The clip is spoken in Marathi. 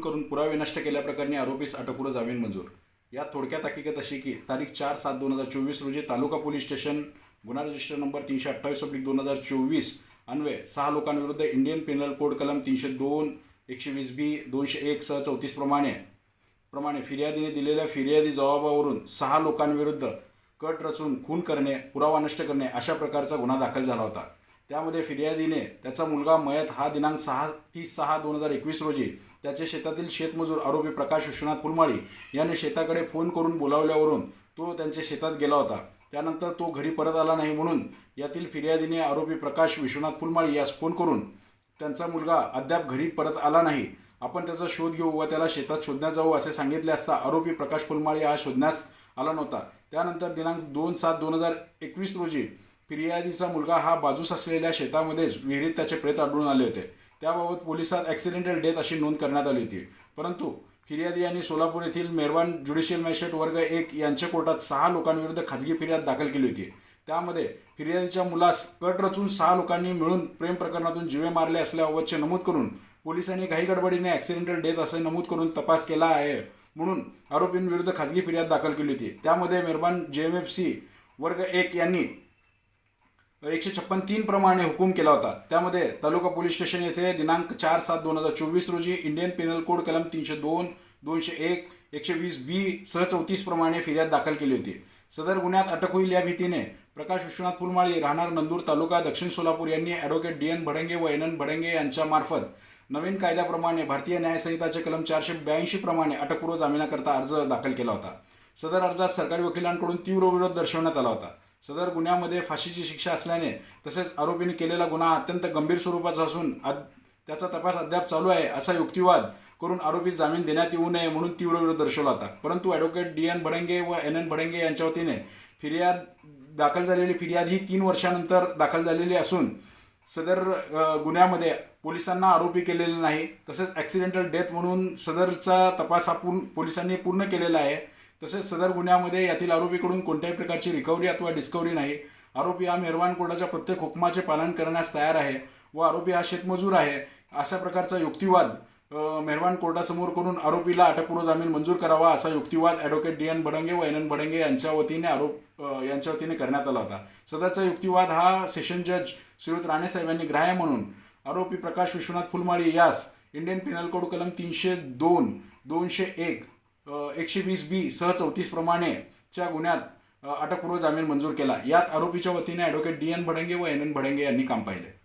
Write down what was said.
खून करून पुरावे नष्ट केल्याप्रकरणी आरोपीस अटकपूर्व जामीन मंजूर. यात थोडक्यात हकीकत अशी की तारीख चार सात दोन हजार चोवीस रोजी तालुका पोलीस स्टेशन गुन्हा रजिस्टर नंबर तीनशे अठ्ठावीस अब्लिक दोन हजार चोवीस अन्वये सहा लोकांविरुद्ध इंडियन पेनल कोड कलम तीनशे दोन एकशे वीस बी दोनशे एक सह चौतीस प्रमाणे प्रमाणे फिर्यादीने दिलेल्या फिर्यादी जबाबावरून सहा लोकांविरुद्ध कट रचून खून करणे पुरावा नष्ट करणे अशा प्रकारचा गुन्हा दाखल झाला होता. त्यामध्ये फिर्यादीने त्याचा मुलगा मयत हा दिनांक सहा तीस सहा दोन हजार एकवीस रोजी त्याचे शेतातील शेतमजूर आरोपी प्रकाश विश्वनाथ फुलमाळी याने शेताकडे फोन करून बोलावल्यावरून तो त्यांच्या शेतात गेला होता. त्यानंतर तो घरी परत आला नाही म्हणून यातील फिर्यादीने आरोपी प्रकाश विश्वनाथ फुलमाळी यास फोन करून त्यांचा मुलगा अद्याप घरी परत आला नाही. आपण त्याचा शोध घेऊ व त्याला शेतात शोधण्यात जाऊ असे सांगितले असता आरोपी प्रकाश फुलमाळी हा शोधण्यास आला नव्हता. त्यानंतर दिनांक दोन सात दोन हजार एकवीस रोजी फिर्यादीचा मुलगा हा बाजूस असलेल्या शेतामध्येच विहिरीत त्याचे प्रेत आढळून आले होते. त्याबाबत पोलिसात ॲक्सिडेंटल डेथ अशी नोंद करण्यात आली होती. परंतु फिर्यादी यांनी सोलापूर येथील मेहरबान ज्युडिशियल मॅजिस्ट्रेट वर्ग एक यांच्या कोर्टात सहा लोकांविरुद्ध खाजगी फिर्याद दाखल केली होती. त्यामध्ये फिर्यादीच्या मुलास कट रचून सहा लोकांनी मिळून प्रेम प्रकरणातून जीवे मारले असल्याबाबतचे नमूद करून पोलिसांनी काही गडबडीने ॲक्सिडेंटल डेथ असे नमूद करून तपास केला आहे म्हणून आरोपींविरुद्ध खाजगी फिर्याद दाखल केली होती. त्यामध्ये मेहरबान जे एम एफ सी वर्ग एक यांनी एकशे छप्पन तीन प्रमाणे हुकूम केला होता. त्यामध्ये तालुका पोलीस स्टेशन येथे दिनांक चार सात दोन हजार चोवीस रोजी इंडियन पेनल कोड कलम तीनशे दोन दोनशे एक एकशे वीस बी सह चौतीस प्रमाणे फिर्याद दाखल केली होती. सदर गुन्ह्यात अटक होईल या भीतीने प्रकाश विश्वनाथ फुलमाळी राहणार नंदूर तालुका दक्षिण सोलापूर यांनी ॲडव्होकेट डी एन भडंगे व एन एन भडंगे यांच्यामार्फत नवीन कायद्याप्रमाणे भारतीय न्यायसंहिताचे कलम चारशे ब्याऐंशी प्रमाणे अटकपूर्व जामिनाकरता अर्ज दाखल केला होता. सदर अर्जात सरकारी वकिलांकडून तीव्र विरोध दर्शवण्यात आला होता. सदर गुन्ह्यामध्ये फाशीची शिक्षा असल्याने तसेच आरोपीने केलेला गुन्हा अत्यंत गंभीर स्वरूपाचा असून अद- त्याचा तपास अद्याप चालू आहे असा युक्तिवाद करून आरोपी जामीन देण्यात येऊ नये म्हणून तीव्र विरोध दर्शवला होता. परंतु ॲडव्होकेट डी एन भडंगे व एन एन भडंगे यांच्या वतीने फिर्याद दाखल झालेली फिर्याद ही तीन वर्षानंतर दाखल झालेली असून सदर गुन्ह्यामध्ये पोलिसांना आरोपी केलेले नाही. तसेच ॲक्सिडेंटल डेथ म्हणून सदरचा तपास हा पूर्ण पोलिसांनी पूर्ण केलेला आहे. तसेच सदर गुन्ह्यामध्ये यातील आरोपीकडून कोणत्याही प्रकारची रिकव्हरी अथवा डिस्कवरी नाही. आरोपी हा मेहरबान कोर्टाच्या प्रत्येक हुकमाचे पालन करण्यास तयार आहे व आरोपी हा शेतमजूर आहे. अशा प्रकारचा युक्तिवाद मेहरवान कोर्टासमोर करून आरोपीला अटकपूर्व जामीन मंजूर करावा असा युक्तिवाद ॲडव्होकेट डी एन बडंगे व एन एन बडंगे यांच्या वतीने आरोप यांच्या वतीने करण्यात आला होता. सदरचा युक्तिवाद हा सेशन जज श्रीयुत राणेसाहेब यांनी ग्राह्य म्हणून आरोपी प्रकाश विश्वनाथ फुलमाळी यास इंडियन पेनल कोड कलम तीनशे दोन दोनशे एक एकशे वीस बी सह चौतीस प्रमाणेच्या गुन्ह्यात अटकपूर्व जामीन मंजूर केला. यात आरोपीच्या वतीने ॲडव्होकेट डी एन भडंगे व एन एन भडंगे यांनी काम पाहिले.